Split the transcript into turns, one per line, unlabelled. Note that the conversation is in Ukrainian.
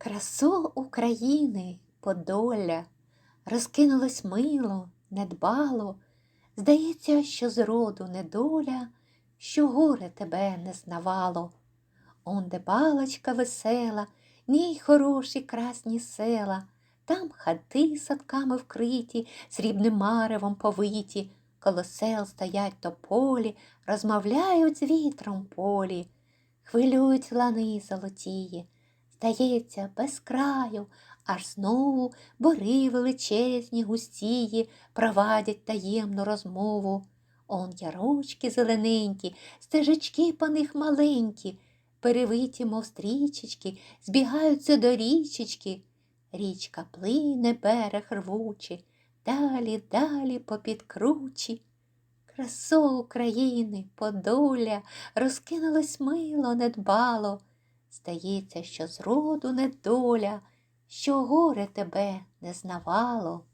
Красо України, Подолля, розкинулось мило, недбало. Здається, що зроду недоля, що горе тебе не знавало. Он де балочка весела, ній хороші красні села, там хати садками вкриті, срібним маревом повиті, коло сел стоять тополі, розмовляють з вітром полі, хвилюють лани золотії. Здається, без краю, аж знову бори величезні, густії провадять таємну розмову. Он ярочки зелененькі, стежечки по них маленькі, перевиті, мов стрічечки, збігаються до річечки. Річка плине, берег рвучий, далі, далі попід кручі. Красо України, Подоля, розкинулось мило, недбало. Здається, що зроду недоля, що горе тебе не знавало.